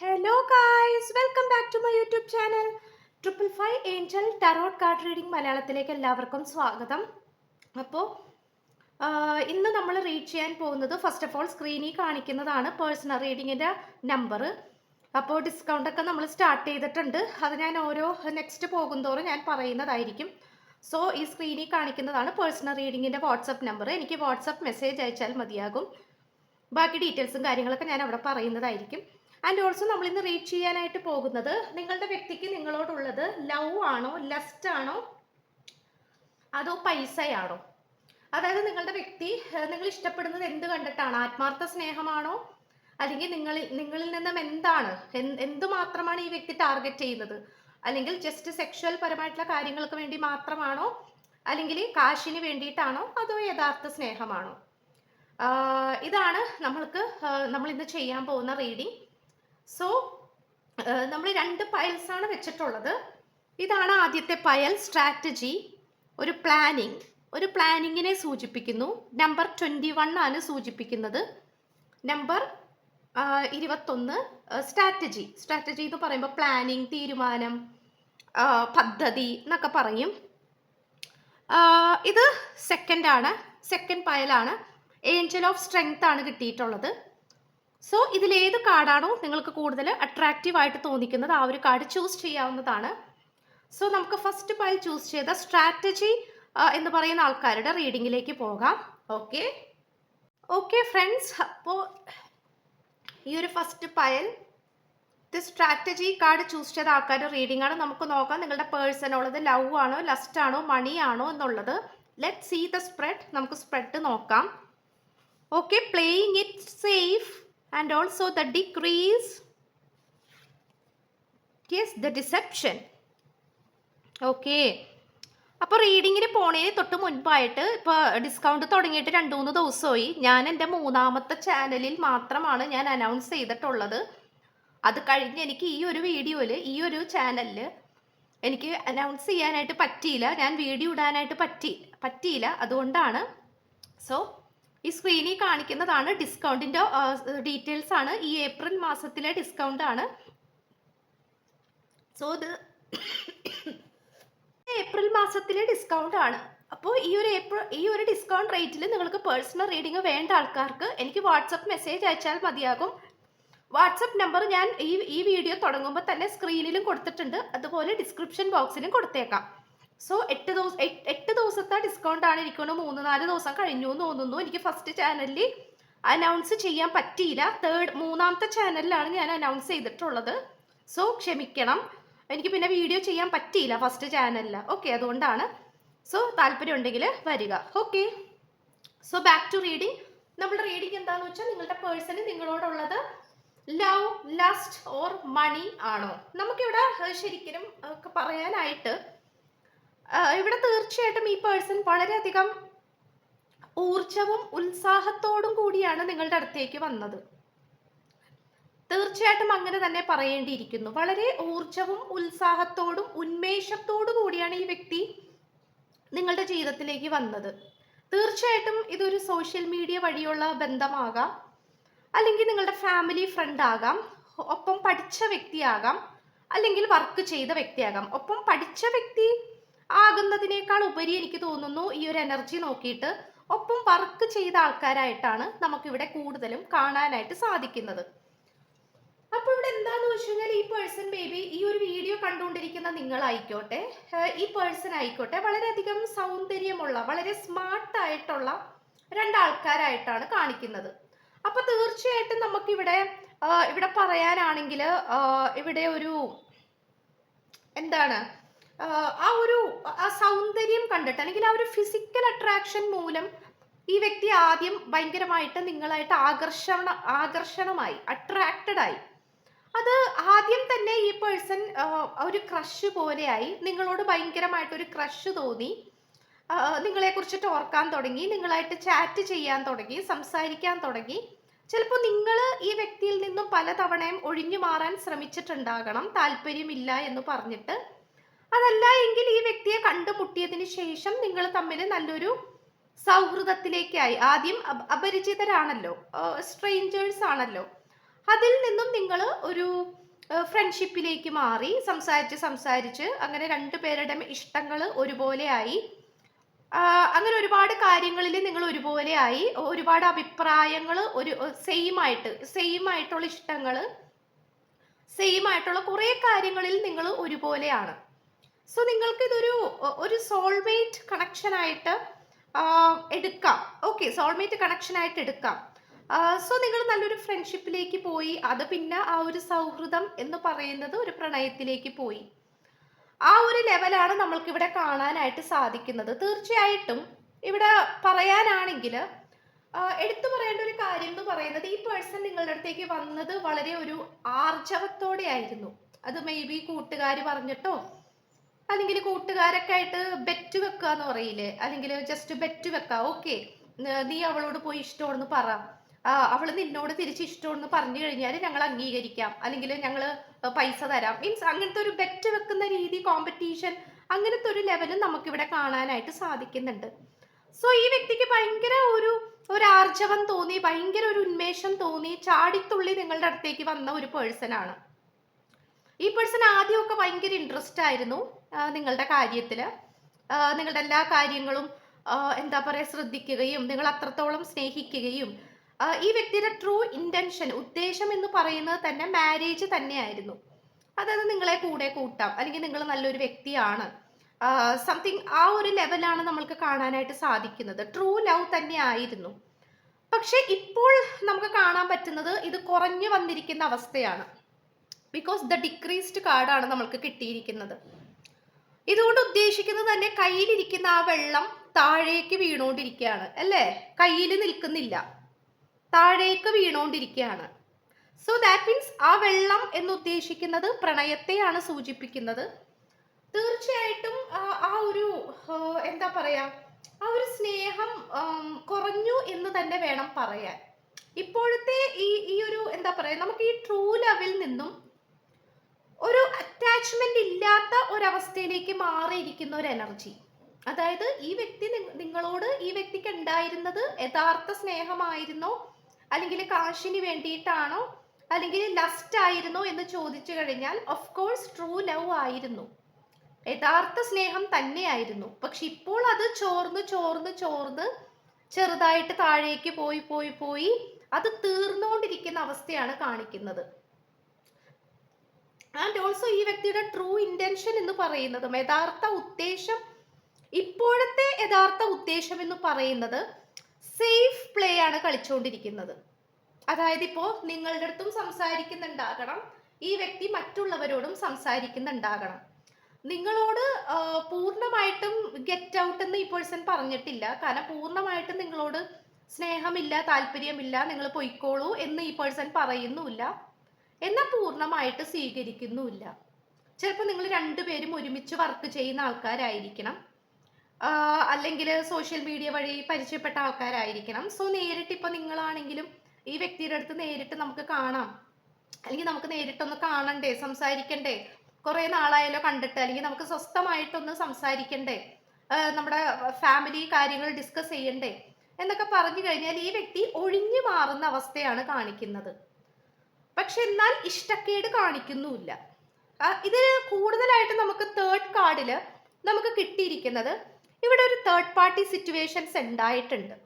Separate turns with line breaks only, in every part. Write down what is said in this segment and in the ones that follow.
Hello guys welcome back to my YouTube channel triple five angel tarot card reading മലയാളത്തിലേക്ക് എല്ലാവർക്കും സ്വാഗതം. അപ്പോൾ ഇന്ന് നമ്മൾ റീഡ് ചെയ്യാൻ പോകുന്നത് ഫസ്റ്റ് ഓഫ് ഓൾ സ്ക്രീനിൽ കാണിക്കുന്നതാണ് പേഴ്സണൽ റീഡിങ്ങിന്റെ നമ്പർ അപ്പോൾ ഡിസ്കൗണ്ട് ഒക്കെ നമ്മൾ സ്റ്റാർട്ട് ചെയ്തിട്ടുണ്ട്. അത് ഞാൻ ഓരോ നെക്സ്റ്റ് പോകുന്തോറും ഞാൻ പറയുന്നതായിരിക്കും. സോ ഈ സ്ക്രീനിൽ കാണിക്കുന്നതാണ് പേഴ്സണൽ റീഡിങ്ങിന്റെ വാട്സപ്പ് നമ്പർ എനിക്ക് വാട്സപ്പ് മെസ്സേജ് അയച്ചാൽ മതിയാകും. ബാക്കി ഡീറ്റെയിൽസും കാര്യങ്ങളൊക്കെ ഞാൻ അവിടെ പറയുന്നതായിരിക്കും. ആൻഡ് ഓൾസോ നമ്മൾ ഇന്ന് റീഡ് ചെയ്യാനായിട്ട് പോകുന്നത് നിങ്ങളുടെ വ്യക്തിക്ക് നിങ്ങളോടുള്ളത് ലവ് ആണോ ലസ്റ്റ് ആണോ അതോ പൈസയാണോ? അതായത് നിങ്ങളുടെ വ്യക്തി നിങ്ങൾ ഇഷ്ടപ്പെടുന്നത് എന്ത് കണ്ടിട്ടാണ്? ആത്മാർത്ഥ സ്നേഹമാണോ? അല്ലെങ്കിൽ നിങ്ങളിൽ നിങ്ങളിൽ നിന്നും എന്താണ്? എന്ത് മാത്രമാണ് ഈ വ്യക്തി ടാർഗറ്റ് ചെയ്യുന്നത്? അല്ലെങ്കിൽ ജസ്റ്റ് സെക്ഷൽ പരമായിട്ടുള്ള കാര്യങ്ങൾക്ക് വേണ്ടി മാത്രമാണോ? അല്ലെങ്കിൽ കാശിന് വേണ്ടിയിട്ടാണോ? അതോ യഥാർത്ഥ സ്നേഹമാണോ? ഇതാണ് നമ്മൾക്ക് നമ്മൾ ഇന്ന് ചെയ്യാൻ പോകുന്ന റീഡിംഗ് സോ നമ്മൾ രണ്ട് പയൽസ് ആണ് വെച്ചിട്ടുള്ളത്. ഇതാണ് ആദ്യത്തെ പയൽ സ്ട്രാറ്റജി ഒരു പ്ലാനിങ് ഒരു പ്ലാനിങ്ങിനെ സൂചിപ്പിക്കുന്നു. നമ്പർ ട്വന്റി വൺ ആണ് സൂചിപ്പിക്കുന്നത്. നമ്പർ ഇരുപത്തൊന്ന് സ്ട്രാറ്റജി സ്ട്രാറ്റജി എന്ന് പറയുമ്പോൾ പ്ലാനിങ് തീരുമാനം പദ്ധതി എന്നൊക്കെ പറയും. ഇത് സെക്കൻഡാണ് സെക്കൻഡ് പയലാണ് ഏഞ്ചൽ ഓഫ് സ്ട്രെങ്ത് ആണ് കിട്ടിയിട്ടുള്ളത്. സോ ഇതിൽ ഏത് കാർഡാണോ നിങ്ങൾക്ക് കൂടുതൽ അട്രാക്റ്റീവ് ആയിട്ട് തോന്നിക്കുന്നത് ആ ഒരു കാർഡ് ചൂസ് ചെയ്യാവുന്നതാണ്. സോ നമുക്ക് ഫസ്റ്റ് പൈൽ ചൂസ് ചെയ്ത സ്ട്രാറ്റജി എന്ന് പറയുന്ന ആൾക്കാരുടെ റീഡിങ്ങിലേക്ക് പോകാം. ഓക്കെ ഓക്കെ ഫ്രണ്ട്സ് അപ്പോൾ ഈ ഒരു ഫസ്റ്റ് പയൽ ഇത് സ്ട്രാറ്റജി കാർഡ് ചൂസ് ചെയ്ത ആൾക്കാരുടെ റീഡിംഗ് ആണ്. നമുക്ക് നോക്കാം നിങ്ങളുടെ പേഴ്സൺ ഉള്ളത് ലവ് ആണോ ലസ്റ്റ് ആണോ മണി ആണോ എന്നുള്ളത്. ലെറ്റ് സീ ദ സ്പ്രെഡ് നമുക്ക് സ്പ്രെഡ് നോക്കാം. Okay playing it safe and also the decrease. Yes the deception. Okay. അപ്പോൾ റീഡിങ്ങിന് പോണേന് തൊട്ട് മുൻപായിട്ട് ഇപ്പോൾ ഡിസ്കൗണ്ട് തുടങ്ങിയിട്ട് രണ്ട് മൂന്ന് ദിവസമായി. ഞാൻ എന്റെ മൂന്നാമത്തെ ചാനലിൽ മാത്രമാണ് ഞാൻ അനൗൺസ് ചെയ്തിട്ടുള്ളത്. അത് കഴിഞ്ഞ് എനിക്ക് ഈ ഒരു വീഡിയോയിൽ ഈ ഒരു ചാനലിൽ എനിക്ക് അനൗൺസ് ചെയ്യാനായിട്ട് പറ്റിയില്ല. ഞാൻ വീഡിയോ ഇടാനായിട്ട് പറ്റി പറ്റിയില്ല. അതുകൊണ്ടാണ്. സോ ഈ സ്ക്രീനിൽ കാണിക്കുന്നതാണ് ഡിസ്കൗണ്ടിന്റെ ഡീറ്റെയിൽസ് ആണ്. ഈ ഏപ്രിൽ മാസത്തിലെ ഡിസ്കൗണ്ട് ആണ്. സോ ഇത് ഏപ്രിൽ മാസത്തിലെ ഡിസ്കൗണ്ട് ആണ്. അപ്പോൾ ഈ ഒരു ഏപ്രിൽ ഈ ഒരു ഡിസ്കൗണ്ട് റേറ്റിൽ നിങ്ങൾക്ക് പേഴ്സണൽ റീഡിംഗ് വേണ്ട ആൾക്കാർക്ക് എനിക്ക് വാട്സപ്പ് മെസ്സേജ് അയച്ചാൽ മതിയാകും. വാട്സപ്പ് നമ്പർ ഞാൻ ഈ ഈ വീഡിയോ തുടങ്ങുമ്പോൾ തന്നെ സ്ക്രീനിലും കൊടുത്തിട്ടുണ്ട്. അതുപോലെ ഡിസ്ക്രിപ്ഷൻ ബോക്സിലും കൊടുത്തേക്കാം. സോ എട്ട് ദിവസം എട്ട് ദിവസത്തെ ഡിസ്കൗണ്ട് ആണ് എനിക്കൊന്ന് മൂന്ന് നാല് ദിവസം കഴിഞ്ഞു എന്ന് തോന്നുന്നു. എനിക്ക് ഫസ്റ്റ് ചാനലിൽ അനൗൺസ് ചെയ്യാൻ പറ്റിയില്ല. തേർഡ് മൂന്നാമത്തെ ചാനലിലാണ് ഞാൻ അനൗൺസ് ചെയ്തിട്ടുള്ളത്. സോ ക്ഷമിക്കണം. എനിക്ക് പിന്നെ വീഡിയോ ചെയ്യാൻ പറ്റിയില്ല ഫസ്റ്റ് ചാനലിൽ ഓക്കെ അതുകൊണ്ടാണ്. സോ താല്പര്യം ഉണ്ടെങ്കിൽ വരിക. Okay so back to reading നമ്മൾ റീഡിങ് എന്താണെന്ന് വെച്ചാൽ നിങ്ങളുടെ പേഴ്സണൽ നിങ്ങളോടുള്ളത് ലവ് ലസ്റ്റ് ഓർ മണി ആണോ? നമുക്കിവിടെ ശരിക്കും പറയാനായിട്ട് ഇവിടെ തീർച്ചയായിട്ടും ഈ പേഴ്സൺ വളരെയധികം ഊർജവും ഉത്സാഹത്തോടും കൂടിയാണ് നിങ്ങളുടെ അടുത്തേക്ക് വന്നത്. തീർച്ചയായിട്ടും അങ്ങനെ തന്നെ പറയേണ്ടിയിരിക്കുന്നു. വളരെ ഊർജവും ഉത്സാഹത്തോടും ഉന്മേഷത്തോടു കൂടിയാണ് ഈ വ്യക്തി നിങ്ങളുടെ ജീവിതത്തിലേക്ക് വന്നത്. തീർച്ചയായിട്ടും ഇതൊരു സോഷ്യൽ മീഡിയ വഴിയുള്ള ബന്ധമാകാം. അല്ലെങ്കിൽ നിങ്ങളുടെ ഫാമിലി ഫ്രണ്ട് ആകാം. ഒപ്പം പഠിച്ച വ്യക്തിയാകാം. അല്ലെങ്കിൽ വർക്ക് ചെയ്ത വ്യക്തിയാകാം. ഒപ്പം പഠിച്ച വ്യക്തി ആകുന്നതിനേക്കാൾ ഉപരി എനിക്ക് തോന്നുന്നു ഈ ഒരു എനർജി നോക്കിയിട്ട് ഒപ്പം വർക്ക് ചെയ്ത ആൾക്കാരായിട്ടാണ് നമുക്കിവിടെ കൂടുതലും കാണാനായിട്ട് സാധിക്കുന്നത്. അപ്പോൾ ഇവിടെ എന്താന്ന് വെച്ച് കഴിഞ്ഞാൽ ഈ പേഴ്സൺ ബേബി ഈ ഒരു വീഡിയോ കണ്ടുകൊണ്ടിരിക്കുന്ന നിങ്ങളായിക്കോട്ടെ ഈ പേഴ്സൺ ആയിക്കോട്ടെ വളരെയധികം സൗന്ദര്യമുള്ള വളരെ സ്മാർട്ടായിട്ടുള്ള രണ്ടാൾക്കാരായിട്ടാണ് കാണിക്കുന്നത്. അപ്പൊ തീർച്ചയായിട്ടും നമുക്കിവിടെ ഇവിടെ പറയാനാണെങ്കിൽ ഇവിടെ ഒരു എന്താണ് ആ ഒരു ആ സൗന്ദര്യം കണ്ടിട്ട് അല്ലെങ്കിൽ ആ ഒരു ഫിസിക്കൽ അട്രാക്ഷൻ മൂലം ഈ വ്യക്തി ആദ്യം ഭയങ്കരമായിട്ട് നിങ്ങളായിട്ട് ആകർഷണ ആകർഷണമായി അട്രാക്റ്റഡ് ആയി. അത് ആദ്യം തന്നെ ഈ പേഴ്സൺ ഒരു ക്രഷ് പോലെയായി നിങ്ങളോട് ഭയങ്കരമായിട്ട് ഒരു ക്രഷ് തോന്നി. നിങ്ങളെ കുറിച്ചിട്ട് ഓർക്കാൻ തുടങ്ങി നിങ്ങളായിട്ട് ചാറ്റ് ചെയ്യാൻ തുടങ്ങി സംസാരിക്കാൻ തുടങ്ങി. ചിലപ്പോൾ നിങ്ങൾ ഈ വ്യക്തിയിൽ നിന്നും പല തവണയും ഒഴിഞ്ഞു മാറാൻ ശ്രമിച്ചിട്ടുണ്ടാകണം താല്പര്യമില്ല എന്ന് പറഞ്ഞിട്ട്. അതല്ല എങ്കിൽ ഈ വ്യക്തിയെ കണ്ടുമുട്ടിയതിന് ശേഷം നിങ്ങൾ തമ്മിൽ നല്ലൊരു സൗഹൃദത്തിലേക്കായി. ആദ്യം അപരിചിതരാണല്ലോ. സ്ട്രേഞ്ചേഴ്സ് ആണല്ലോ. അതിൽ നിന്നും നിങ്ങൾ ഒരു ഫ്രണ്ട്ഷിപ്പിലേക്ക് മാറി. സംസാരിച്ച് സംസാരിച്ച് അങ്ങനെ രണ്ടുപേരുടെ ഇഷ്ടങ്ങൾ ഒരുപോലെയായി. അങ്ങനെ ഒരുപാട് കാര്യങ്ങളിൽ നിങ്ങൾ ഒരുപോലെയായി. ഒരുപാട് അഭിപ്രായങ്ങൾ ഒരു സെയിം ആയിട്ട് സെയിം ആയിട്ടുള്ള ഇഷ്ടങ്ങൾ സെയിം ആയിട്ടുള്ള കുറേ കാര്യങ്ങളിൽ നിങ്ങൾ ഒരുപോലെയാണ്. സോ നിങ്ങൾക്ക് ഇതൊരു ഒരു സോൾമേറ്റ് കണക്ഷൻ ആയിട്ട് എടുക്കാം. ഓക്കെ സോൾമേറ്റ് കണക്ഷൻ ആയിട്ട് എടുക്കാം. സോ നിങ്ങൾ നല്ലൊരു ഫ്രണ്ട്ഷിപ്പിലേക്ക് പോയി. അത് പിന്നെ ആ ഒരു സൗഹൃദം എന്ന് പറയുന്നത് ഒരു പ്രണയത്തിലേക്ക് പോയി. ആ ഒരു ലെവലാണ് നമ്മൾക്ക് ഇവിടെ കാണാനായിട്ട് സാധിക്കുന്നത്. തീർച്ചയായിട്ടും ഇവിടെ പറയാനാണെങ്കിൽ എടുത്തു പറയേണ്ട ഒരു കാര്യം എന്ന് പറയുന്നത് ഈ പേഴ്സൺ നിങ്ങളുടെ അടുത്തേക്ക് വന്നത് വളരെ ഒരു ആർജവത്തോടെ ആയിരുന്നു അത് മേ ബി കൂട്ടുകാർ പറഞ്ഞിട്ടോ അല്ലെങ്കിൽ കൂട്ടുകാരൊക്കെ ആയിട്ട് ബെറ്റ് വെക്കുക എന്ന് പറയില്ലേ? അല്ലെങ്കിൽ ജസ്റ്റ് ബെറ്റ് വെക്കുക ഓക്കെ നീ അവളോട് പോയി ഇഷ്ടമാണെന്ന് പറ. അവൾ നിന്നോട് തിരിച്ച് ഇഷ്ടമാണെന്ന് പറഞ്ഞു കഴിഞ്ഞാൽ ഞങ്ങൾ അംഗീകരിക്കാം. അല്ലെങ്കിൽ ഞങ്ങൾ പൈസ തരാം. മീൻസ് അങ്ങനത്തെ ഒരു ബെറ്റ് വെക്കുന്ന രീതി കോമ്പറ്റീഷൻ അങ്ങനത്തെ ഒരു ലെവലും നമുക്കിവിടെ കാണാനായിട്ട് സാധിക്കുന്നുണ്ട്. സോ ഈ വ്യക്തിക്ക് ഭയങ്കര ഒരു ഒരു ആർജവം തോന്നി ഭയങ്കര ഒരു ഉന്മേഷം തോന്നി ചാടിത്തുള്ളി നിങ്ങളുടെ അടുത്തേക്ക് വന്ന ഒരു പേഴ്സൺ ആണ്. ഈ പേഴ്സൺ ആദ്യമൊക്കെ ഭയങ്കര ഇൻട്രസ്റ്റ് ആയിരുന്നു. നിങ്ങളുടെ കാര്യത്തിൽ നിങ്ങളുടെ എല്ലാ കാര്യങ്ങളും എന്താ പറയുക ശ്രദ്ധിക്കുകയും നിങ്ങൾ അത്രത്തോളം സ്നേഹിക്കുകയും ഈ വ്യക്തിയുടെ ട്രൂ ഇന്റൻഷൻ ഉദ്ദേശം എന്ന് പറയുന്നത് തന്നെ മാരേജ് തന്നെയായിരുന്നു. അതായത് നിങ്ങളെ കൂടെ കൂട്ടാം. അല്ലെങ്കിൽ നിങ്ങൾ നല്ലൊരു വ്യക്തിയാണ്. സംതിങ് ആ ഒരു ലെവലാണ് നമ്മൾക്ക് കാണാനായിട്ട് സാധിക്കുന്നത്. ട്രൂ ലവ് തന്നെ ആയിരുന്നു പക്ഷെ ഇപ്പോൾ നമുക്ക് കാണാൻ പറ്റുന്നത് ഇത് കുറഞ്ഞു വന്നിരിക്കുന്ന അവസ്ഥയാണ്. ബിക്കോസ് ദ ഡിക്രീസ്ഡ് കാർഡാണ് നമ്മൾക്ക് കിട്ടിയിരിക്കുന്നത്. ഇതുകൊണ്ട് ഉദ്ദേശിക്കുന്നത് തന്നെ കയ്യിലിരിക്കുന്ന ആ വെള്ളം താഴേക്ക് വീണുകൊണ്ടിരിക്കുകയാണ് അല്ലേ? കയ്യിൽ നിൽക്കുന്നില്ല. താഴേക്ക് വീണുകൊണ്ടിരിക്കുകയാണ്. സോ ദാറ്റ് മീൻസ് ആ വെള്ളം എന്ന് ഉദ്ദേശിക്കുന്നത് പ്രണയത്തെയാണ് സൂചിപ്പിക്കുന്നത്. തീർച്ചയായിട്ടും ആ ഒരു എന്താ പറയാ ആ ഒരു സ്നേഹം കുറഞ്ഞു എന്ന് തന്നെ വേണം പറയാൻ. ഇപ്പോഴത്തെ ഈ ഈ ഒരു എന്താ പറയാ നമുക്ക് ഈ ട്രൂ ലവിൽ നിന്നും ഒരു അറ്റാച്ച്മെന്റ് ഇല്ലാത്ത ഒരവസ്ഥയിലേക്ക് മാറിയിരിക്കുന്ന ഒരു എനർജി അതായത് ഈ വ്യക്തി നിങ്ങളോട് ഈ വ്യക്തിക്ക് ഉണ്ടായിരുന്നത് യഥാർത്ഥ സ്നേഹമായിരുന്നോ? അല്ലെങ്കിൽ കാശിന് വേണ്ടിയിട്ടാണോ? അല്ലെങ്കിൽ ലസ്റ്റ് ആയിരുന്നോ എന്ന് ചോദിച്ചു കഴിഞ്ഞാൽ ഓഫ് കോഴ്സ് ട്രൂ ലവ് ആയിരുന്നു. യഥാർത്ഥ സ്നേഹം തന്നെയായിരുന്നു. പക്ഷെ ഇപ്പോൾ അത് ചോർന്ന് ചോർന്ന് ചോർന്ന് ചെറുതായിട്ട് താഴേക്ക് പോയി പോയി പോയി അത് തീർന്നുകൊണ്ടിരിക്കുന്ന അവസ്ഥയാണ് കാണിക്കുന്നത്. ആൻഡ് ഓൾസോ ഈ വ്യക്തിയുടെ ട്രൂ ഇന്റൻഷൻ എന്ന് പറയുന്നതും യഥാർത്ഥ ഉദ്ദേശം ഇപ്പോഴത്തെ യഥാർത്ഥ ഉദ്ദേശം എന്ന് പറയുന്നത് സേഫ് പ്ലേ ആണ് കളിച്ചുകൊണ്ടിരിക്കുന്നത് അതായത് ഇപ്പോൾ നിങ്ങളുടെ അടുത്തും സംസാരിക്കുന്നുണ്ടാകണം ഈ വ്യക്തി മറ്റുള്ളവരോടും സംസാരിക്കുന്നുണ്ടാകണം. നിങ്ങളോട് പൂർണമായിട്ടും ഗെറ്റ് ഔട്ട് എന്ന് ഈ പേഴ്സൺ പറഞ്ഞിട്ടില്ല. കാരണം പൂർണമായിട്ടും നിങ്ങളോട് സ്നേഹമില്ല താല്പര്യമില്ല നിങ്ങൾ പൊയ്ക്കോളൂ എന്ന് ഈ പേഴ്സൺ പറയുന്നുമില്ല. എന്നാൽ പൂർണമായിട്ട് സ്വീകരിക്കുന്നുമില്ല. ചിലപ്പോൾ നിങ്ങൾ രണ്ടുപേരും ഒരുമിച്ച് വർക്ക് ചെയ്യുന്ന ആൾക്കാരായിരിക്കണം. അല്ലെങ്കിൽ സോഷ്യൽ മീഡിയ വഴി പരിചയപ്പെട്ട ആൾക്കാരായിരിക്കണം. സോ നേരിട്ട് ഇപ്പോൾ നിങ്ങളാണെങ്കിലും ഈ വ്യക്തിയുടെ അടുത്ത് നേരിട്ട് നമുക്ക് കാണാം. അല്ലെങ്കിൽ നമുക്ക് നേരിട്ടൊന്ന് കാണണ്ടേ സംസാരിക്കണ്ടേ? കുറേ നാളായാലോ കണ്ടിട്ട്. അല്ലെങ്കിൽ നമുക്ക് സ്വസ്ഥമായിട്ടൊന്ന് സംസാരിക്കണ്ടേ? നമ്മുടെ ഫാമിലി കാര്യങ്ങൾ ഡിസ്കസ് ചെയ്യണ്ടേ? എന്നൊക്കെ പറഞ്ഞു കഴിഞ്ഞാൽ ഈ വ്യക്തി ഒഴിഞ്ഞു മാറുന്ന അവസ്ഥയാണ് കാണിക്കുന്നത്. പക്ഷെ എന്നാൽ ഇഷ്ടക്കേട് കാണിക്കുന്നുമില്ല. ഇതിൽ കൂടുതലായിട്ട് നമുക്ക് തേർഡ് കാർഡിൽ നമുക്ക് കിട്ടിയിരിക്കുന്നത് ഇവിടെ ഒരു തേർഡ് പാർട്ടി സിറ്റുവേഷൻസ് ഉണ്ടായിട്ടുണ്ട്.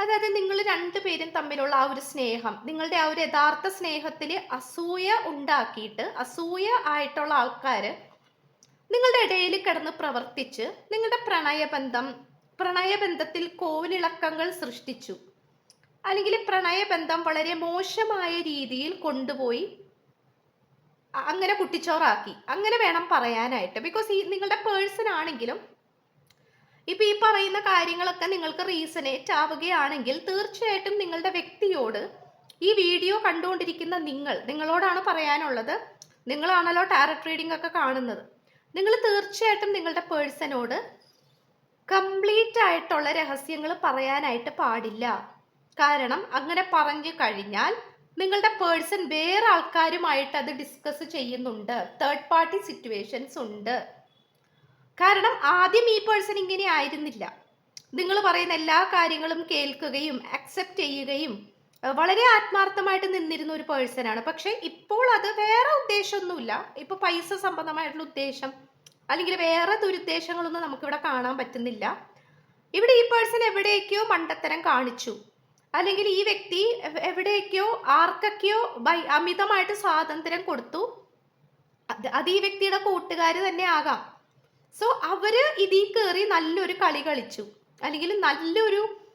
അതായത് നിങ്ങൾ രണ്ടു പേരും തമ്മിലുള്ള ആ ഒരു സ്നേഹം നിങ്ങളുടെ ആ ഒരു യഥാർത്ഥ സ്നേഹത്തിൽ അസൂയ ഉണ്ടാക്കിയിട്ട് അസൂയ ആയിട്ടുള്ള ആൾക്കാർ നിങ്ങളുടെ ഇടയിൽ കിടന്ന് പ്രവർത്തിച്ച് നിങ്ങളുടെ പ്രണയബന്ധം പ്രണയബന്ധത്തിൽ കോവിലിളക്കങ്ങൾ സൃഷ്ടിച്ചു. അല്ലെങ്കിൽ പ്രണയബന്ധം വളരെ മോശമായ രീതിയിൽ കൊണ്ടുപോയി അങ്ങനെ കുട്ടിച്ചോറാക്കി. അങ്ങനെ വേണം പറയാനായിട്ട്. ബിക്കോസ് ഈ നിങ്ങളുടെ പേഴ്സൺ ആണെങ്കിലും ഇപ്പൊ ഈ പറയുന്ന കാര്യങ്ങളൊക്കെ നിങ്ങൾക്ക് റീസണേറ്റ് ആവുകയാണെങ്കിൽ തീർച്ചയായിട്ടും നിങ്ങളുടെ വ്യക്തിയോട് ഈ വീഡിയോ കണ്ടുകൊണ്ടിരിക്കുന്ന നിങ്ങൾ നിങ്ങളോടാണ് പറയാനുള്ളത്. നിങ്ങളാണല്ലോ ടാരറ്റ് റീഡിംഗ് ഒക്കെ കാണുന്നത്. നിങ്ങൾ തീർച്ചയായിട്ടും നിങ്ങളുടെ പേഴ്സണോട് കംപ്ലീറ്റ് ആയിട്ടുള്ള രഹസ്യങ്ങൾ പറയാനായിട്ട് പാടില്ല. കാരണം അങ്ങനെ പറഞ്ഞു കഴിഞ്ഞാൽ നിങ്ങളുടെ പേഴ്സൺ വേറെ ആൾക്കാരുമായിട്ട് അത് ഡിസ്കസ് ചെയ്യുന്നുണ്ട്. തേർഡ് പാർട്ടി സിറ്റുവേഷൻസ് ഉണ്ട്. കാരണം ആദ്യം ഈ പേഴ്സൺ ഇങ്ങനെ ആയിരുന്നില്ല. നിങ്ങൾ പറയുന്ന എല്ലാ കാര്യങ്ങളും കേൾക്കുകയും അക്സെപ്റ്റ് ചെയ്യുകയും വളരെ ആത്മാർത്ഥമായിട്ട് നിന്നിരുന്ന ഒരു പേഴ്സൺ ആണ്. പക്ഷെ ഇപ്പോൾ അത് വേറെ ഉദ്ദേശമൊന്നുമില്ല. ഇപ്പൊ പൈസ സംബന്ധമായിട്ടുള്ള ഉദ്ദേശം അല്ലെങ്കിൽ വേറെ ദുരുദ്ദേശങ്ങളൊന്നും നമുക്കിവിടെ കാണാൻ പറ്റുന്നില്ല. ഇവിടെ ഈ പേഴ്സൺ എവിടേക്കോ മണ്ടത്തരം കാണിച്ചു. അല്ലെങ്കിൽ ഈ വ്യക്തി എവ്- എവിടേക്കോ ആർക്കൊക്കെയോ അമിതമായിട്ട് സ്വാതന്ത്ര്യം കൊടുത്തു. അത് ഈ വ്യക്തിയുടെ കൂട്ടുകാർ തന്നെ ആകാം. സോ അവർ ഇതിൽ കയറി നല്ലൊരു കളി കളിച്ചു. അല്ലെങ്കിൽ നല്ലൊരു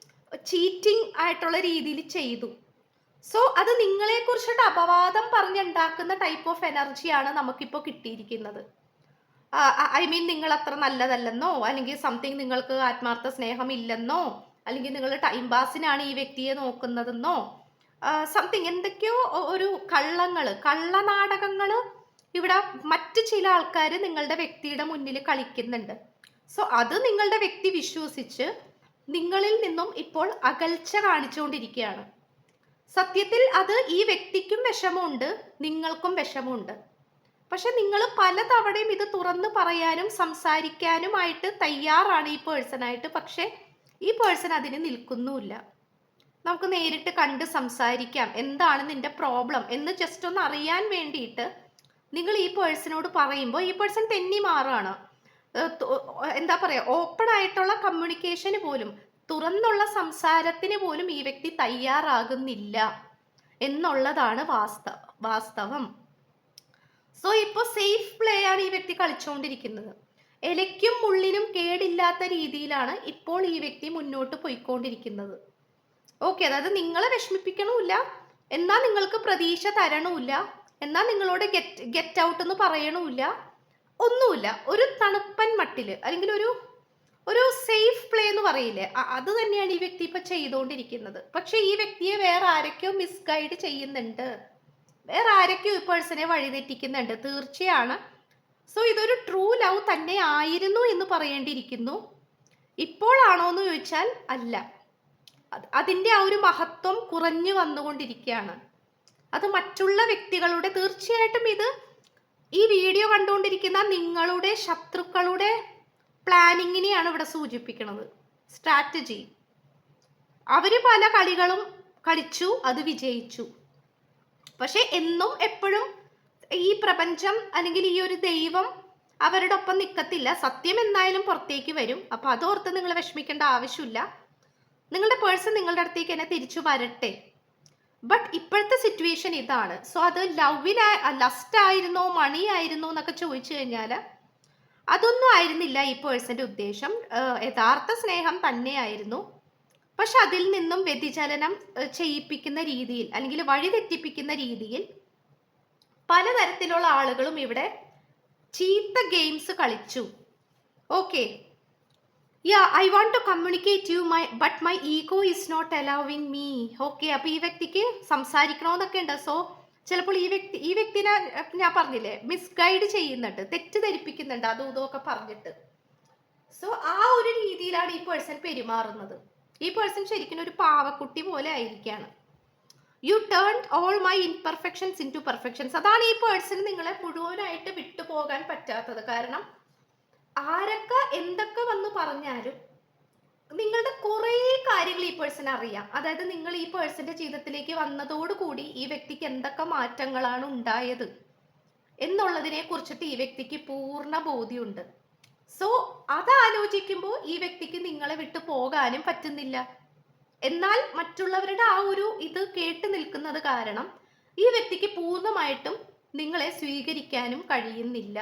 ചീറ്റിംഗ് ആയിട്ടുള്ള രീതിയിൽ ചെയ്തു. സോ അത് നിങ്ങളെ കുറിച്ചിട്ട് അപവാദം പറഞ്ഞുണ്ടാക്കുന്ന ടൈപ്പ് ഓഫ് എനർജിയാണ് നമുക്കിപ്പോൾ കിട്ടിയിരിക്കുന്നത്. ഐ മീൻ നിങ്ങൾ അത്ര നല്ലതല്ലെന്നോ? അല്ലെങ്കിൽ സംതിങ് നിങ്ങൾക്ക് ആത്മാർത്ഥ സ്നേഹം ഇല്ലെന്നോ അല്ലെങ്കിൽ നിങ്ങൾ ടൈം പാസിനാണ് ഈ വ്യക്തിയെ നോക്കുന്നതെന്നോ സംതിങ് എന്തൊക്കെയോ ഒരു കള്ളങ്ങൾ കള്ളനാടകങ്ങൾ ഇവിടെ മറ്റ് ചില ആൾക്കാർ നിങ്ങളുടെ വ്യക്തിയുടെ മുന്നിൽ കളിക്കുന്നുണ്ട്. സോ അത് നിങ്ങളുടെ വ്യക്തി വിശ്വസിച്ച് നിങ്ങളിൽ നിന്നും ഇപ്പോൾ അകൽച്ച കാണിച്ചുകൊണ്ടിരിക്കുകയാണ്. സത്യത്തിൽ അത് ഈ വ്യക്തിക്കും വിഷമമുണ്ട് നിങ്ങൾക്കും വിഷമമുണ്ട്. പക്ഷെ നിങ്ങൾ പലതവണയും ഇത് തുറന്നു പറയാനും സംസാരിക്കാനുമായിട്ട് തയ്യാറാണ് ഈ പേഴ്സണായിട്ട് പക്ഷെ ഈ പേഴ്സൺ അതിന് നിൽക്കുന്നുമില്ല. നമുക്ക് നേരിട്ട് കണ്ട് സംസാരിക്കാം. എന്താണ് നിന്റെ പ്രോബ്ലം എന്ന് ജസ്റ്റ് ഒന്ന് അറിയാൻ വേണ്ടിയിട്ട് നിങ്ങൾ ഈ പേഴ്സണോട് പറയുമ്പോൾ ഈ പേഴ്സൺ തെന്നി മാറുകയാണ്. എന്താ പറയുക ഓപ്പൺ ആയിട്ടുള്ള കമ്മ്യൂണിക്കേഷന് പോലും തുറന്നുള്ള സംസാരത്തിന് പോലും ഈ വ്യക്തി തയ്യാറാകുന്നില്ല എന്നുള്ളതാണ് വാസ്ത വാസ്തവം. സോ ഇപ്പോൾ സേഫ് പ്ലേ ആണ് ഈ വ്യക്തി കളിച്ചുകൊണ്ടിരിക്കുന്നത്. ഇലയ്ക്കും മുള്ളിനും കേടില്ലാത്ത രീതിയിലാണ് ഇപ്പോൾ ഈ വ്യക്തി മുന്നോട്ട് പോയിക്കൊണ്ടിരിക്കുന്നത്. ഓക്കെ അതായത് നിങ്ങളെ വിഷമിപ്പിക്കണമില്ല എന്നാൽ നിങ്ങൾക്ക് പ്രതീക്ഷ തരണമില്ല എന്നാൽ നിങ്ങളോട് ഗെറ്റ് ഗെറ്റ് ഔട്ട് എന്ന് പറയണമില്ല ഒന്നുമില്ല. ഒരു തണുപ്പൻ മട്ടിൽ അല്ലെങ്കിൽ ഒരു ഒരു സേഫ് പ്ലേ എന്ന് പറയില്ലേ അത് തന്നെയാണ് ഈ വ്യക്തി ഇപ്പൊ ചെയ്തുകൊണ്ടിരിക്കുന്നത്. പക്ഷെ ഈ വ്യക്തിയെ വേറെ ആരൊക്കെയോ മിസ്ഗൈഡ് ചെയ്യുന്നുണ്ട്. വേറെ ആരൊക്കെയോ ഈ പേഴ്സണെ വഴിതെറ്റിക്കുന്നുണ്ട്. തീർച്ചയാണ് സോ ഇതൊരു ട്രൂ ലവ് തന്നെ ആയിരുന്നു എന്ന് പറയേണ്ടിയിരിക്കുന്നു. ഇപ്പോഴാണോ എന്ന് ചോദിച്ചാൽ അല്ല. അത് അതിന്റെ ആ ഒരു മഹത്വം കുറഞ്ഞു വന്നുകൊണ്ടിരിക്കുകയാണ്. അത് മറ്റുള്ള വ്യക്തികളുടെ തീർച്ചയായിട്ടും ഇത് ഈ വീഡിയോ കണ്ടുകൊണ്ടിരിക്കുന്ന നിങ്ങളുടെ ശത്രുക്കളുടെ പ്ലാനിങ്ങിനെയാണ് ഇവിടെ സൂചിപ്പിക്കുന്നത്. സ്ട്രാറ്റജി അവർ പല കളികളും കളിച്ചു അത് വിജയിച്ചു. പക്ഷെ എന്നും എപ്പോഴും ഈ പ്രപഞ്ചം അല്ലെങ്കിൽ ഈ ഒരു ദൈവം അവരുടെ ഒപ്പം നിൽക്കത്തില്ല സത്യം എന്തായാലും പുറത്തേക്ക് വരും. അപ്പൊ അതോർത്ത് നിങ്ങൾ വിഷമിക്കേണ്ട ആവശ്യമില്ല. നിങ്ങളുടെ പേഴ്സൺ നിങ്ങളുടെ അടുത്തേക്ക് തന്നെ തിരിച്ചു വരട്ടെ. ബട്ട് ഇപ്പോഴത്തെ സിറ്റുവേഷൻ ഇതാണ്. സോ അത് ലവിനായ ലസ്റ്റ് ആയിരുന്നോ മണി ആയിരുന്നോ എന്നൊക്കെ ചോദിച്ചു കഴിഞ്ഞാൽ അതൊന്നും ആയിരുന്നില്ല ഈ പേഴ്സന്റെ ഉദ്ദേശം. യഥാർത്ഥ സ്നേഹം തന്നെയായിരുന്നു. പക്ഷെ അതിൽ നിന്നും വ്യതിചലനം ചെയ്യിപ്പിക്കുന്ന രീതിയിൽ അല്ലെങ്കിൽ വഴിതെറ്റിപ്പിക്കുന്ന രീതിയിൽ പലതരത്തിലുള്ള ആളുകളും ഇവിടെ ചീത്ത ഗെയിംസ് കളിച്ചു. Okay yeah I want to communicate you my but my ego is not allowing me okay അപ്പോൾ ഈ വ്യക്തിക്ക് സംസാരിക്കണമെന്നൊക്കെ ഉണ്ട്. സോ ചിലപ്പോൾ ഈ വ്യക്തി ഈ വ്യക്തിനെ ഞാൻ പറഞ്ഞില്ലേ മിസ്ഗൈഡ് ചെയ്യുന്നുണ്ട് തെറ്റിദ്ധരിപ്പിക്കുന്നുണ്ട് അതും ഇതും ഒക്കെ പറഞ്ഞിട്ട്. സോ ആ ഒരു രീതിയിലാണ് ഈ പേഴ്സൺ പെരുമാറുന്നത്. ഈ പേഴ്സൺ ശരിക്കും ഒരു പാവക്കുട്ടി പോലെ ആയിരിക്കാണ് you turn all my imperfections into perfections അതാണ് ഈ പേഴ്സൺ നിങ്ങളെ മുഴുവനായിട്ട് വിട്ടുപോകാൻ പറ്റാത്തത്. കാരണം ആരൊക്കെ എന്തൊക്കെ വന്ന് പറഞ്ഞാലും നിങ്ങളുടെ കുറേ കാര്യങ്ങൾ ഈ പേഴ്സൺ അറിയാം. അതായത് നിങ്ങൾ ഈ പേഴ്സന്റെ ജീവിതത്തിലേക്ക് വന്നതോടുകൂടി ഈ വ്യക്തിക്ക് എന്തൊക്കെ മാറ്റങ്ങളാണ് ഉണ്ടായത് എന്നുള്ളതിനെ കുറിച്ചിട്ട് ഈ വ്യക്തിക്ക് പൂർണ ബോധ്യമുണ്ട്. സോ അത് ആലോചിക്കുമ്പോൾ ഈ വ്യക്തിക്ക് നിങ്ങളെ വിട്ടു പോകാനും പറ്റുന്നില്ല. എന്നാൽ മറ്റുള്ളവരുടെ ആ ഒരു ഇത് കേട്ട് നിൽക്കുന്നത് കാരണം ഈ വ്യക്തിക്ക് പൂർണമായിട്ടും നിങ്ങളെ സ്വീകരിക്കാനും കഴിയുന്നില്ല.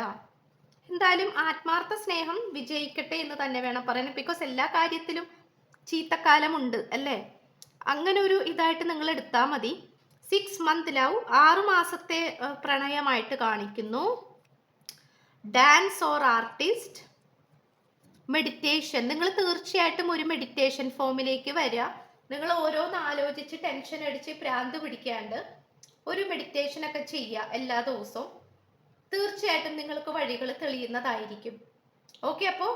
എന്തായാലും ആത്മാർത്ഥ സ്നേഹം വിജയിക്കട്ടെ എന്ന് തന്നെ വേണം പറയാൻ. ബിക്കോസ് എല്ലാ കാര്യത്തിലും ചീത്തക്കാലമുണ്ട് അല്ലേ? അങ്ങനെ ഒരു ഇതായിട്ട് നിങ്ങൾ എടുത്താൽ മതി. സിക്സ് മന്ത് ലവ് ആറു മാസത്തെ പ്രണയമായിട്ട് കാണിക്കുന്നു. ഡാൻസ് ഓർ ആർട്ടിസ്റ്റ് മെഡിറ്റേഷൻ നിങ്ങൾ തീർച്ചയായിട്ടും ഒരു മെഡിറ്റേഷൻ ഫോമിലേക്ക് വരിക. നിങ്ങൾ ഓരോന്ന് ആലോചിച്ച് ടെൻഷൻ അടിച്ച് ഭ്രാന്ത് പിടിക്കാണ്ട് ഒരു മെഡിറ്റേഷൻ ഒക്കെ ചെയ്യുക എല്ലാ ദിവസവും. തീർച്ചയായിട്ടും നിങ്ങൾക്ക് വഴികൾ തെളിയുന്നതായിരിക്കും. ഓക്കെ അപ്പോൾ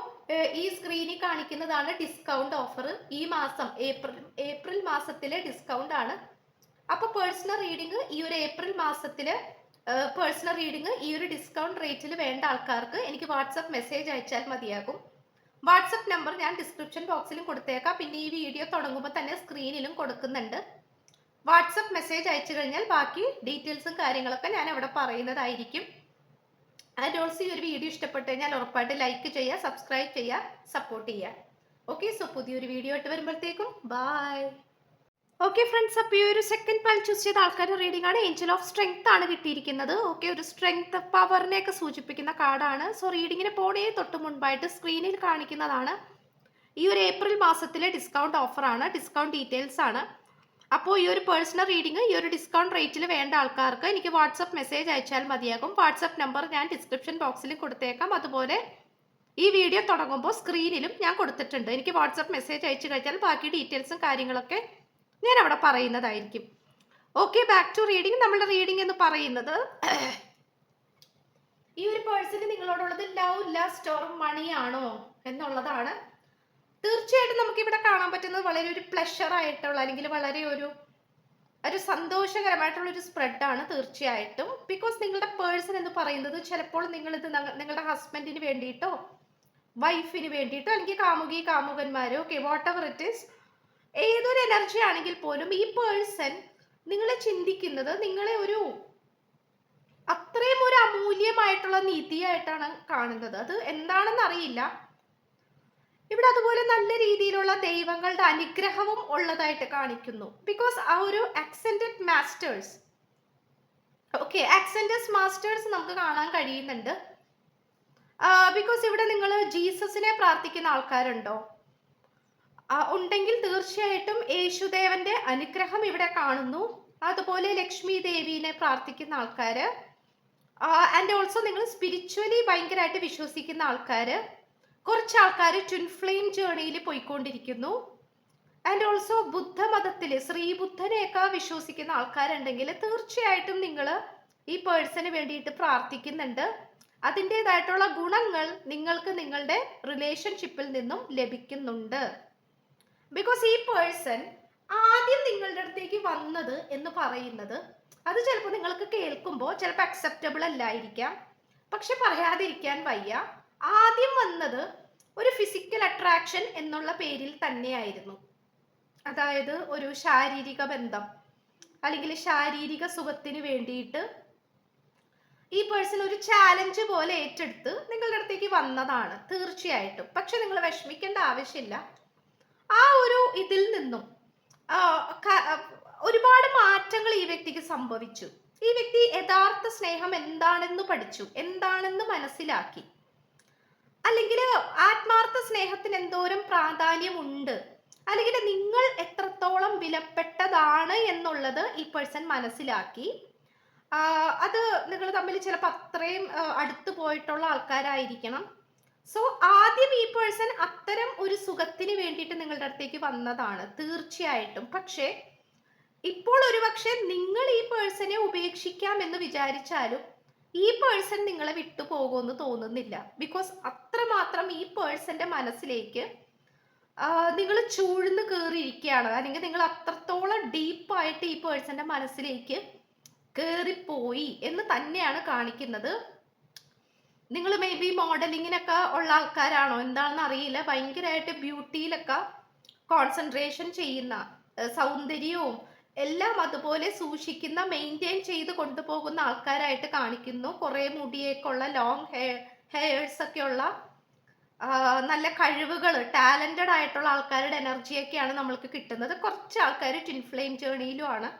ഈ സ്ക്രീനിൽ കാണിക്കുന്നതാണ് ഡിസ്കൗണ്ട് ഓഫർ ഈ മാസം ഏപ്രിൽ ഏപ്രിൽ മാസത്തിലെ ഡിസ്കൗണ്ട് ആണ്. അപ്പോൾ പേഴ്സണൽ റീഡിംഗ് ഈ ഒരു ഏപ്രിൽ മാസത്തിൽ പേഴ്സണൽ റീഡിംഗ് ഈ ഒരു ഡിസ്കൗണ്ട് റേറ്റിൽ വേണ്ട ആൾക്കാർക്ക് എനിക്ക് വാട്സപ്പ് മെസ്സേജ് അയച്ചാൽ മതിയാകും. വാട്സപ്പ് നമ്പർ ഞാൻ ഡിസ്ക്രിപ്ഷൻ ബോക്സിലും കൊടുത്തേക്കാം. പിന്നെ ഈ വീഡിയോ തുടങ്ങുമ്പോൾ തന്നെ സ്ക്രീനിലും കൊടുക്കുന്നുണ്ട്. വാട്സപ്പ് മെസ്സേജ് അയച്ചു കഴിഞ്ഞാൽ ബാക്കി ഡീറ്റെയിൽസും കാര്യങ്ങളൊക്കെ ഞാൻ അവിടെ പറയുന്നതായിരിക്കും. ആൻഡ് ഓൾസോ ഈ ഒരു വീഡിയോ ഇഷ്ടപ്പെട്ടു കഴിഞ്ഞാൽ ഉറപ്പായിട്ട് ലൈക്ക് ചെയ്യുക സബ്സ്ക്രൈബ് ചെയ്യുക സപ്പോർട്ട് ചെയ്യുക. ഓക്കെ സോ പുതിയൊരു വീഡിയോ ആയിട്ട് വരുമ്പോഴത്തേക്കും ബൈ ഓക്കെ ഫ്രണ്ട്സ് അപ്പോൾ ഈ ഒരു സെക്കൻഡ് പാൽ ചൂസ് ചെയ്ത ആൾക്കാരുടെ റീഡിംഗ് ആണ്. ഏഞ്ചൽ ഓഫ് സ്ട്രെങ്ത് ആണ് കിട്ടിയിരിക്കുന്നത്. ഓക്കെ ഒരു സ്ട്രെങ്ത് പവറിനെ പവറിനെയൊക്കെ സൂചിപ്പിക്കുന്ന കാർഡാണ്. സോ റീഡിങ്ങിന് പോണേ തൊട്ട് മുൻപായിട്ട് സ്ക്രീനിൽ കാണിക്കുന്നതാണ്. ഈ ഒരു ഏപ്രിൽ മാസത്തിലെ ഡിസ്കൗണ്ട് ഓഫറാണ് ഡിസ്കൗണ്ട് ഡീറ്റെയിൽസ് ആണ്. അപ്പോൾ ഈ ഒരു പേഴ്സണൽ റീഡിംഗ് ഈ ഒരു ഡിസ്കൗണ്ട് റേറ്റിൽ വേണ്ട ആൾക്കാർക്ക് എനിക്ക് വാട്സപ്പ് മെസ്സേജ് അയച്ചാൽ മതിയാകും. വാട്സപ്പ് നമ്പർ ഞാൻ ഡിസ്ക്രിപ്ഷൻ ബോക്സിൽ കൊടുത്തേക്കാം. അതുപോലെ ഈ വീഡിയോ തുടങ്ങുമ്പോൾ സ്ക്രീനിലും ഞാൻ കൊടുത്തിട്ടുണ്ട്. എനിക്ക് വാട്സപ്പ് മെസ്സേജ് അയച്ചു കഴിഞ്ഞാൽ ബാക്കി ഡീറ്റെയിൽസും കാര്യങ്ങളൊക്കെ ഞാൻ അവിടെ പറയുന്നതായിരിക്കും. ഓക്കെ ബാക്ക് ടു റീഡിംഗ് നമ്മുടെ റീഡിംഗ് എന്ന് പറയുന്നത് ഈ ഒരു പേഴ്സണ് നിങ്ങളോടുള്ളത് ലവ് ലവ് സ്റ്റോറും മണിയാണോ എന്നുള്ളതാണ്. തീർച്ചയായിട്ടും നമുക്ക് ഇവിടെ കാണാൻ പറ്റുന്നത് വളരെ ഒരു പ്ലഷർ ആയിട്ടുള്ള അല്ലെങ്കിൽ വളരെ ഒരു ഒരു സന്തോഷകരമായിട്ടുള്ള ഒരു സ്പ്രെഡാണ് തീർച്ചയായിട്ടും. ബിക്കോസ് നിങ്ങളുടെ പേഴ്സൺ എന്ന് പറയുന്നത് ചിലപ്പോൾ നിങ്ങളിത് നങ്ങ- നിങ്ങളുടെ ഹസ്ബൻഡിന് വേണ്ടിയിട്ടോ വൈഫിന് വേണ്ടിയിട്ടോ അല്ലെങ്കിൽ കാമുകി കാമുകന്മാരോ okay whatever it is ഏതൊരു എനർജി ആണെങ്കിൽ പോലും ഈ പേഴ്സൺ നിങ്ങളെ ചിന്തിക്കുന്നത് നിങ്ങളെ ഒരു അത്രയും ഒരു അമൂല്യമായിട്ടുള്ള നീതിയായിട്ടാണ് കാണുന്നത്. അത് എന്താണെന്ന് അറിയില്ല. ഇവിടെ അതുപോലെ നല്ല രീതിയിലുള്ള ദൈവങ്ങളുടെ അനുഗ്രഹവും ഉള്ളതായിട്ട് കാണിക്കുന്നു. ബിക്കോസ് ആ ഒരു accented masters okay accents masters നമുക്ക് കാണാൻ കഴിയുന്നുണ്ട്. ബിക്കോസ് ഇവിടെ നിങ്ങൾ ജീസസിനെ പ്രാർത്ഥിക്കുന്ന ആൾക്കാരുണ്ടോ? ഉണ്ടെങ്കിൽ തീർച്ചയായിട്ടും യേശുദേവന്റെ അനുഗ്രഹം ഇവിടെ കാണുന്നു. അതുപോലെ ലക്ഷ്മി ദേവീനെ പ്രാർത്ഥിക്കുന്ന ആൾക്കാര് ആൻഡ് ഓൾസോ നിങ്ങൾ സ്പിരിച്വലി ഭയങ്കരമായിട്ട് വിശ്വസിക്കുന്ന ആൾക്കാര് കുറച്ച് ആൾക്കാർ ട്വിൻ ഫ്ലെയിം ജേണിയിൽ പോയിക്കൊണ്ടിരിക്കുന്നു. ആൻഡ് ഓൾസോ ബുദ്ധമതത്തിൽ ശ്രീബുദ്ധനെയൊക്കെ വിശ്വസിക്കുന്ന ആൾക്കാരുണ്ടെങ്കിൽ തീർച്ചയായിട്ടും നിങ്ങൾ ഈ പേഴ്സണ് വേണ്ടിയിട്ട് പ്രാർത്ഥിക്കുന്നുണ്ട്. അതിന്റെതായിട്ടുള്ള ഗുണങ്ങൾ നിങ്ങൾക്ക് നിങ്ങളുടെ റിലേഷൻഷിപ്പിൽ നിന്നും ലഭിക്കുന്നുണ്ട്. ബിക്കോസ് ഈ പേഴ്സൺ ആദ്യം നിങ്ങളുടെ അടുത്തേക്ക് വന്നത് എന്ന് പറയുന്നത് അത് ചിലപ്പോൾ നിങ്ങൾക്ക് കേൾക്കുമ്പോൾ ചിലപ്പോൾ അക്സെപ്റ്റബിൾ അല്ലായിരിക്കാം. പക്ഷെ പറയാതിരിക്കാൻ വയ്യ. ആദ്യം വന്നത് ഒരു ഫിസിക്കൽ അട്രാക്ഷൻ എന്നുള്ള പേരിൽ തന്നെയായിരുന്നു. അതായത് ഒരു ശാരീരിക ബന്ധം. അല്ലെങ്കിൽ ശാരീരിക സുഖത്തിന് വേണ്ടിയിട്ട് ഈ പേഴ്സൺ ഒരു ചാലഞ്ച് പോലെ ഏറ്റെടുത്ത് നിങ്ങളുടെ അടുത്തേക്ക് വന്നതാണ്. തീർച്ചയായിട്ടും. പക്ഷെ നിങ്ങൾ വിഷമിക്കേണ്ട ആവശ്യമില്ല. ആ ഒരു ഇതിൽ നിന്നും ഒരുപാട് മാറ്റങ്ങൾ ഈ വ്യക്തിക്ക് സംഭവിച്ചു. ഈ വ്യക്തി യഥാർത്ഥ സ്നേഹം എന്താണെന്ന് പഠിച്ചു എന്താണെന്ന് മനസ്സിലാക്കി. അല്ലെങ്കിൽ ആത്മാർത്ഥ സ്നേഹത്തിന് എന്തോരം പ്രാധാന്യമുണ്ട് അല്ലെങ്കിൽ നിങ്ങൾ എത്രത്തോളം വിലപ്പെട്ടതാണ് എന്നുള്ളത് ഈ പേഴ്സൺ മനസ്സിലാക്കി. അത് നിങ്ങൾ തമ്മിൽ ചിലപ്പോൾ അത്രയും അടുത്ത് പോയിട്ടുള്ള ആൾക്കാരായിരിക്കണം. സോ ആദ്യം ഈ പേഴ്സൺ അത്തരം ഒരു സുഖത്തിന് വേണ്ടിയിട്ട് നിങ്ങളുടെ അടുത്തേക്ക് വന്നതാണ്. തീർച്ചയായിട്ടും. പക്ഷേ ഇപ്പോൾ ഒരുപക്ഷെ നിങ്ങൾ ഈ പേഴ്സണെ ഉപേക്ഷിക്കാം എന്ന് വിചാരിച്ചാലും ഈ പേഴ്സൺ നിങ്ങളെ വിട്ടു പോകുമെന്ന് തോന്നുന്നില്ല. ബിക്കോസ് അത്രമാത്രം ഈ പേഴ്സന്റെ മനസ്സിലേക്ക് നിങ്ങൾ ചൂഴ്ന്ന് കയറിയിരിക്കുകയാണ് അല്ലെങ്കിൽ നിങ്ങൾ അത്രത്തോളം ഡീപ്പായിട്ട് ഈ പേഴ്സന്റെ മനസ്സിലേക്ക് കയറിപ്പോയി എന്ന് തന്നെയാണ് കാണിക്കുന്നത്. നിങ്ങൾ മേ ബി മോഡലിങ്ങിനൊക്കെ ഉള്ള ആൾക്കാരാണോ? എന്താണെന്ന് അറിയില്ല. ഭയങ്കരമായിട്ട് ബ്യൂട്ടിയിലൊക്കെ കോൺസെൻട്രേഷൻ ചെയ്യുന്ന സൗന്ദര്യവും എല്ലാം അതുപോലെ സൂക്ഷിക്കുന്ന മെയിന്റെയിൻ ചെയ്ത് കൊണ്ടുപോകുന്ന ആൾക്കാരായിട്ട് കാണിക്കുന്നു. കുറേ മുടിയൊക്കെ ഉള്ള ലോങ് ഹെയർ ഹെയർസ് ഉള്ള നല്ല കഴിവുകൾ ടാലന്റഡ് ആയിട്ടുള്ള ആൾക്കാരുടെ എനർജിയൊക്കെയാണ് നമ്മൾക്ക് കിട്ടുന്നത്. കുറച്ച് ആൾക്കാർ ട്വിൻ ഫ്ലെയിം ജേണിയിലുമാണ്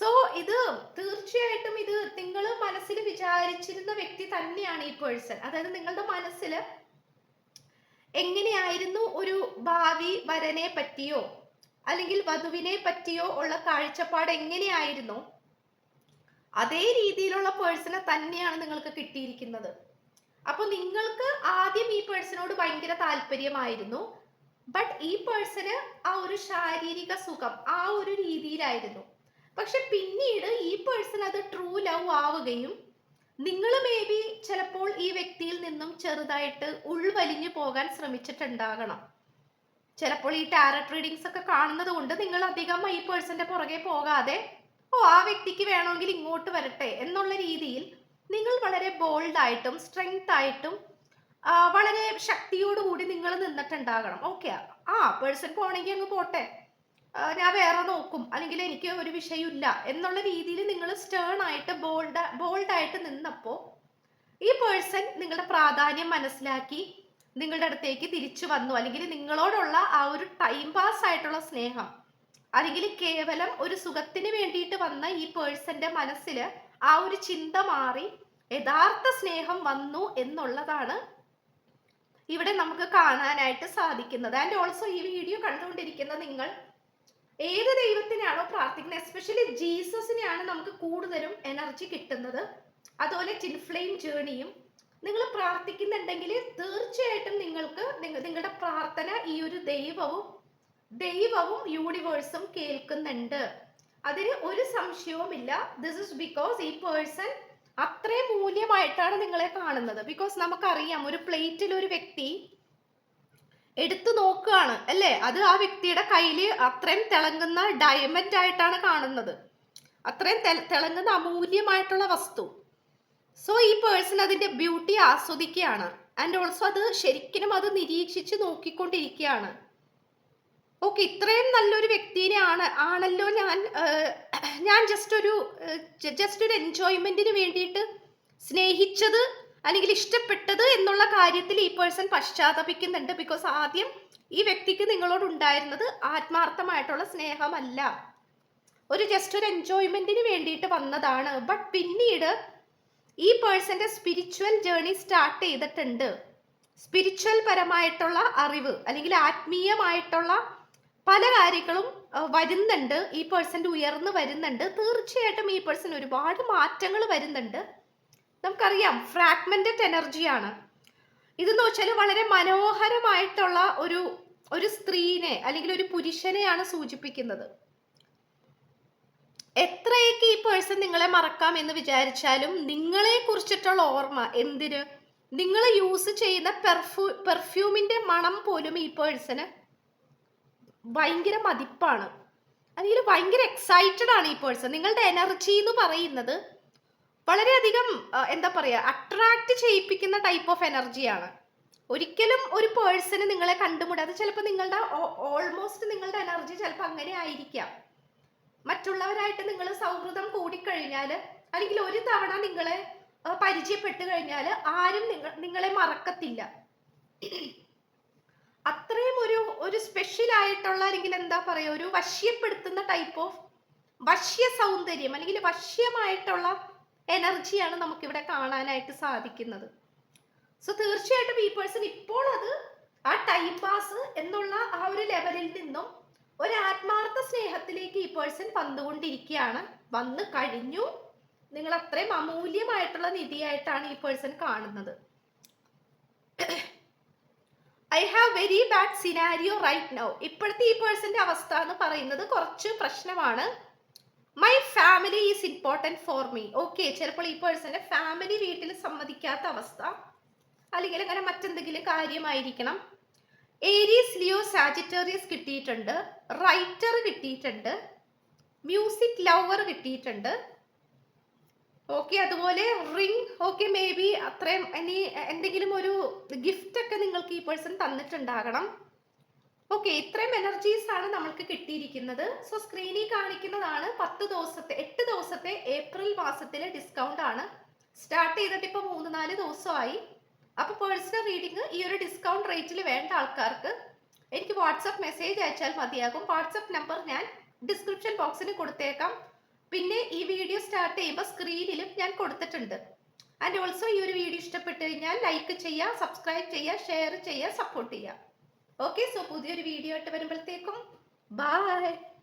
സോ ഇത് തീർച്ചയായിട്ടും ഇത് നിങ്ങൾ മനസ്സിൽ വിചാരിച്ചിരുന്ന വ്യക്തി തന്നെയാണ് ഈ പേഴ്സൺ അതായത് നിങ്ങളുടെ മനസ്സിൽ എങ്ങനെയായിരുന്നു ഒരു ഭാവി വരനെ പറ്റിയോ അല്ലെങ്കിൽ വധുവിനെ പറ്റിയോ ഉള്ള കാഴ്ചപ്പാട് എങ്ങനെയായിരുന്നു? അതേ രീതിയിലുള്ള പേഴ്സണെ തന്നെയാണ് നിങ്ങൾക്ക് കിട്ടിയിരിക്കുന്നത്. അപ്പൊ നിങ്ങൾക്ക് ആദ്യം ഈ പേഴ്സണോട് ഭയങ്കര താല്പര്യമായിരുന്നു. ബട്ട് ഈ പേഴ്സണ് ആ ഒരു ശാരീരിക സുഖം ആ ഒരു രീതിയിലായിരുന്നു. പക്ഷെ പിന്നീട് ഈ പേഴ്സൺ അത് ട്രൂ ലവ് ആവുകയും നിങ്ങൾ മേ ബി ചിലപ്പോൾ ഈ വ്യക്തിയിൽ നിന്നും ചെറുതായിട്ട് ഉൾവലിഞ്ഞു പോകാൻ ശ്രമിച്ചിട്ടുണ്ടാകണം. ചിലപ്പോൾ ഈ ടാരറ്റ് റീഡിങ്സ് ഒക്കെ കാണുന്നത് കൊണ്ട് നിങ്ങൾ അധികം ഈ പേഴ്സന്റെ പുറകെ പോകാതെ ഓ ആ വ്യക്തിക്ക് വേണമെങ്കിൽ ഇങ്ങോട്ട് വരട്ടെ എന്നുള്ള രീതിയിൽ നിങ്ങൾ വളരെ ബോൾഡായിട്ടും സ്ട്രെങ്ത് ആയിട്ടും വളരെ ശക്തിയോടുകൂടി നിങ്ങൾ നിന്നിട്ടുണ്ടാകണം. ഓക്കെ ആ പേഴ്സൺ പോണെങ്കിൽ അങ്ങ് പോട്ടെ. ഞാൻ വേറെ നോക്കും. അല്ലെങ്കിൽ എനിക്ക് ഒരു വിഷയമില്ല എന്നുള്ള രീതിയിൽ നിങ്ങൾ സ്റ്റേൺ ആയിട്ട് ബോൾഡ് ബോൾഡ് ആയിട്ട് നിന്നപ്പോൾ ഈ പേഴ്സൺ നിങ്ങളുടെ പ്രാധാന്യം മനസ്സിലാക്കി നിങ്ങളുടെ അടുത്തേക്ക് തിരിച്ചു വന്നു. അല്ലെങ്കിൽ നിങ്ങളോടുള്ള ആ ഒരു ടൈം പാസ് ആയിട്ടുള്ള സ്നേഹം അല്ലെങ്കിൽ കേവലം ഒരു സുഖത്തിന് വേണ്ടിയിട്ട് വന്ന ഈ പേഴ്സന്റെ മനസ്സിൽ ആ ഒരു ചിന്ത മാറി യഥാർത്ഥ സ്നേഹം വന്നു എന്നുള്ളതാണ് ഇവിടെ നമുക്ക് കാണാനായിട്ട് സാധിക്കുന്നത്. ആൻഡ് ഓൾസോ ഈ വീഡിയോ കണ്ടുകൊണ്ടിരിക്കുന്ന നിങ്ങൾ ഏത് ദൈവത്തിനാണോ പ്രാർത്ഥിക്കുന്നത്? എസ്പെഷ്യലി ജീസസിനെയാണ് നമുക്ക് കൂടുതലും എനർജി കിട്ടുന്നത്. അതുപോലെ ചിൻഫ്ലെയിം ജേണിയും നിങ്ങൾ പ്രാർത്ഥിക്കുന്നുണ്ടെങ്കിൽ തീർച്ചയായിട്ടും നിങ്ങൾക്ക് നിങ്ങളുടെ പ്രാർത്ഥന ഈ ഒരു ദൈവവും ദൈവവും യൂണിവേഴ്സും കേൾക്കുന്നുണ്ട്. അതിന് ഒരു സംശയവുമില്ല ദിസ് ഇസ് ബിക്കോസ് ഈ പേഴ്സൺ അത്രയും മൂല്യമായിട്ടാണ് നിങ്ങളെ കാണുന്നത്. ബിക്കോസ് നമുക്കറിയാം ഒരു പ്ലേറ്റിൽ ഒരു വ്യക്തി എടുത്തു നോക്കുകയാണ് അല്ലേ? അത് ആ വ്യക്തിയുടെ കയ്യിൽ അത്രയും തിളങ്ങുന്ന ഡയമണ്ട് ആയിട്ടാണ് കാണുന്നത്. അത്രയും തിളങ്ങുന്ന അമൂല്യമായിട്ടുള്ള വസ്തു. സോ ഈ പേഴ്സൺ അതിന്റെ ബ്യൂട്ടി ആസ്വദിക്കുകയാണ്. ആൻഡ് ഓൾസോ അത് ശരിക്കും അത് നിരീക്ഷിച്ച് നോക്കിക്കൊണ്ടിരിക്കുകയാണ്. ഓക്കെ ഇത്രയും നല്ലൊരു വ്യക്തിനെ ആണ് ആണല്ലോ ഞാൻ ഞാൻ ജസ്റ്റ് ഒരു ജസ്റ്റ് ഒരു എൻജോയ്മെന്റിന് വേണ്ടിയിട്ട് സ്നേഹിച്ചത് അല്ലെങ്കിൽ ഇഷ്ടപ്പെട്ടത് എന്നുള്ള കാര്യത്തിൽ ഈ പേഴ്സൺ പശ്ചാത്തപിക്കുന്നുണ്ട്. ബിക്കോസ് ആദ്യം ഈ വ്യക്തിക്ക് നിങ്ങളോട് ഉണ്ടായിരുന്നത് ആത്മാർത്ഥമായിട്ടുള്ള സ്നേഹമല്ല. ഒരു ജസ്റ്റ് ഒരു എൻജോയ്മെന്റിന് വേണ്ടിയിട്ട് വന്നതാണ്. ബട്ട് പിന്നീട് ഈ പേഴ്സന്റെ സ്പിരിച്വൽ ജേർണി സ്റ്റാർട്ട് ചെയ്തിട്ടുണ്ട്. സ്പിരിച്വൽ പരമായിട്ടുള്ള അറിവ് അല്ലെങ്കിൽ ആത്മീയമായിട്ടുള്ള പല കാര്യങ്ങളും വരുന്നുണ്ട്. ഈ പേഴ്സന്റെ ഉയർന്നു വരുന്നുണ്ട്. തീർച്ചയായിട്ടും ഈ പേഴ്സൺ ഒരുപാട് മാറ്റങ്ങൾ വരുന്നുണ്ട്. നമുക്കറിയാം ഫ്രാഗ്മെന്റഡ് എനർജിയാണ് ഇതെന്ന് വെച്ചാൽ വളരെ മനോഹരമായിട്ടുള്ള ഒരു ഒരു സ്ത്രീനെ അല്ലെങ്കിൽ ഒരു പുരുഷനെയാണ് സൂചിപ്പിക്കുന്നത്. എത്രയൊക്കെ ഈ പേഴ്സൺ നിങ്ങളെ മറക്കാം എന്ന് വിചാരിച്ചാലും നിങ്ങളെ കുറിച്ചിട്ടുള്ള ഓർമ്മ എന്തിന്? നിങ്ങൾ യൂസ് ചെയ്യുന്ന പെർഫ്യൂ പെർഫ്യൂമിന്റെ മണം പോലും ഈ പേഴ്സന് ഭയങ്കര മതിപ്പാണ്. അല്ലെങ്കിൽ ഭയങ്കര എക്സൈറ്റഡ് ആണ് ഈ പേഴ്സൺ നിങ്ങളുടെ എനർജി എന്ന് പറയുന്നത് വളരെയധികം എന്താ പറയുക അട്രാക്ട് ചെയ്യിപ്പിക്കുന്ന ടൈപ്പ് ഓഫ് എനർജിയാണ് ഒരിക്കലും ഒരു പേഴ്സണ് നിങ്ങളെ കണ്ടുമുടാതെ ചിലപ്പോൾ നിങ്ങളുടെ ഓൾമോസ്റ്റ് നിങ്ങളുടെ എനർജി ചിലപ്പോൾ അങ്ങനെ ആയിരിക്കാം. മറ്റുള്ളവരായിട്ട് നിങ്ങൾ സൗഹൃദം കൂടിക്കഴിഞ്ഞാൽ അല്ലെങ്കിൽ ഒരു തവണ നിങ്ങളെ പരിചയപ്പെട്ട് കഴിഞ്ഞാൽ ആരും നിങ്ങൾ നിങ്ങളെ മറക്കത്തില്ല. അത്രയും ഒരു ഒരു സ്പെഷ്യൽ ആയിട്ടുള്ള അല്ലെങ്കിൽ എന്താ പറയുക ഒരു വശ്യപ്പെടുത്തുന്ന ടൈപ്പ് ഓഫ് വശ്യ സൗന്ദര്യം അല്ലെങ്കിൽ വശ്യമായിട്ടുള്ള എനർജിയാണ് നമുക്കിവിടെ കാണാനായിട്ട് സാധിക്കുന്നത്. സോ തീർച്ചയായിട്ടും ഈ പേഴ്സൺ ഇപ്പോൾ അത് ആ ടൈം പാസ് എന്നുള്ള ആ ഒരു ലെവലിൽ നിന്നും ഒരു ആത്മാർത്ഥ സ്നേഹത്തിലേക്ക് ഈ പേഴ്സൺ വന്നുകൊണ്ടിരിക്കുകയാണ് വന്നു കഴിഞ്ഞു. നിങ്ങൾ അത്രയും അമൂല്യമായിട്ടുള്ള നിധിയായിട്ടാണ് ഈ പേഴ്സൺ കാണുന്നത്. I have very bad scenario right now ഇപ്പോഴത്തെ ഈ പേഴ്സന്റെ അവസ്ഥ എന്ന് പറയുന്നത് കുറച്ച് പ്രശ്നമാണ്. My family is important for me okay ചിലപ്പോൾ ഈ പേഴ്സന്റെ ഫാമിലി വീട്ടിൽ സമ്മതിക്കാത്ത അവസ്ഥ. അല്ലെങ്കിൽ അങ്ങനെ മറ്റെന്തെങ്കിലും കാര്യമായിരിക്കണം. ഏരീസ് ലിയോ സാജിറ്റേറിയസ് കിട്ടിയിട്ടുണ്ട്. റൈറ്റർ കിട്ടിയിട്ടുണ്ട്. മ്യൂസിക് ലവർ കിട്ടിയിട്ടുണ്ട്. ഓക്കെ അതുപോലെ റിംഗ് ഓക്കെ മേ ബി അത്രയും ഇനി എന്തെങ്കിലും ഒരു ഗിഫ്റ്റ് ഒക്കെ നിങ്ങൾക്ക് ഈ പേഴ്സൺ തന്നിട്ടുണ്ടാകണം. ഓക്കെ ഇത്രയും എനർജീസ് ആണ് നമ്മൾക്ക് കിട്ടിയിരിക്കുന്നത്. സോ സ്ക്രീനിൽ കാണിക്കുന്നതാണ് പത്ത് ദിവസത്തെ എട്ട് ദിവസത്തെ ഏപ്രിൽ മാസത്തിലെ ഡിസ്കൗണ്ട് ആണ്. സ്റ്റാർട്ട് ചെയ്തിട്ട് ഇപ്പോൾ മൂന്ന് നാല് ദിവസമായി. അപ്പോൾ പേഴ്സണൽ റീഡിങ് ഈ ഒരു ഡിസ്കൗണ്ട് റേറ്റിൽ വേണ്ട ആൾക്കാർക്ക് എനിക്ക് വാട്സപ്പ് മെസ്സേജ് അയച്ചാൽ മതിയാകും. വാട്സപ്പ് നമ്പർ ഞാൻ ഡിസ്ക്രിപ്ഷൻ ബോക്സിൽ കൊടുത്തേക്കാം. പിന്നെ ഈ വീഡിയോ സ്റ്റാർട്ട് ചെയ്യുമ്പോൾ സ്ക്രീനിലും ഞാൻ കൊടുത്തിട്ടുണ്ട്. ആൻഡ് ഓൾസോ ഈ ഒരു വീഡിയോ ഇഷ്ടപ്പെട്ടു കഴിഞ്ഞാൽ ലൈക്ക് ചെയ്യുക സബ്സ്ക്രൈബ് ചെയ്യുക ഷെയർ ചെയ്യുക സപ്പോർട്ട് ചെയ്യുക ഓക്കെ സോ പുതിയൊരു വീഡിയോ ആയിട്ട് വരുമ്പോഴത്തേക്കും. ബായ്